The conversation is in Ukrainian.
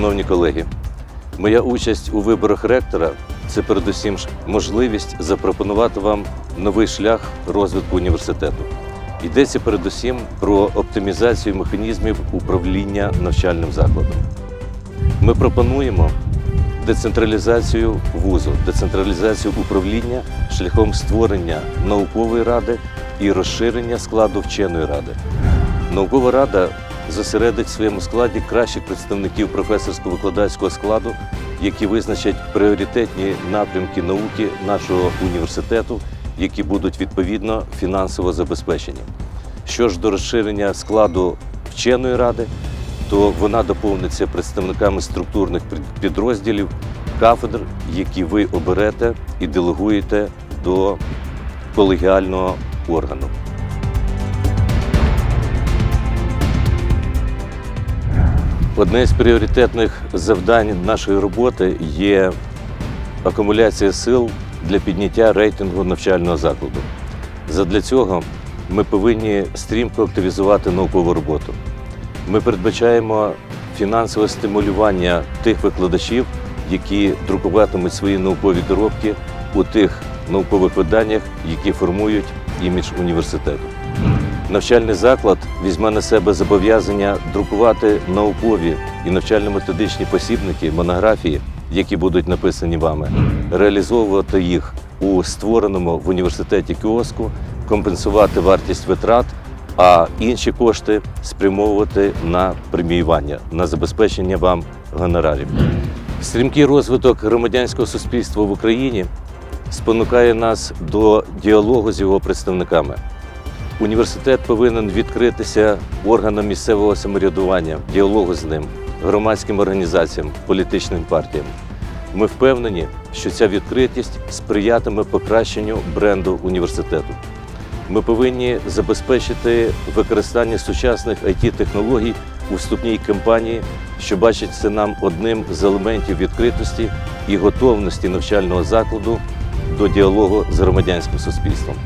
шановні колеги, моя участь у виборах ректора це передусім можливість запропонувати вам новий шлях розвитку університету. Йдеться передусім про оптимізацію механізмів управління навчальним закладом. Ми пропонуємо децентралізацію вузу, децентралізацію управління шляхом створення наукової ради і розширення складу вченої ради. Наукова рада зосередить в своєму складі кращих представників професорсько-викладацького складу, які визначать пріоритетні напрямки науки нашого університету, які будуть відповідно фінансово забезпечені. Що ж до розширення складу вченої ради, то вона доповниться представниками структурних підрозділів, кафедр, які ви оберете і делегуєте до колегіального органу. Одне з пріоритетних завдань нашої роботи є акумуляція сил для підняття рейтингу навчального закладу. Задля цього ми повинні стрімко активізувати наукову роботу. Ми передбачаємо фінансове стимулювання тих викладачів, які друкуватимуть свої наукові доробки у тих наукових виданнях, які формують імідж університету. Навчальний заклад візьме на себе зобов'язання друкувати наукові і навчально-методичні посібники, монографії, які будуть написані вами, реалізовувати їх у створеному в університеті кіоску, компенсувати вартість витрат, а інші кошти спрямовувати на преміювання, на забезпечення вам гонорарів. Стрімкий розвиток громадянського суспільства в Україні спонукає нас до діалогу з його представниками. Університет повинен відкритися органам місцевого самоврядування, діалогу з ним, громадським організаціям, політичним партіям. Ми впевнені, що ця відкритість сприятиме покращенню бренду університету. Ми повинні забезпечити використання сучасних it технологій у вступній кампанії, що бачиться нам одним з елементів відкритості і готовності навчального закладу до діалогу з громадянським суспільством.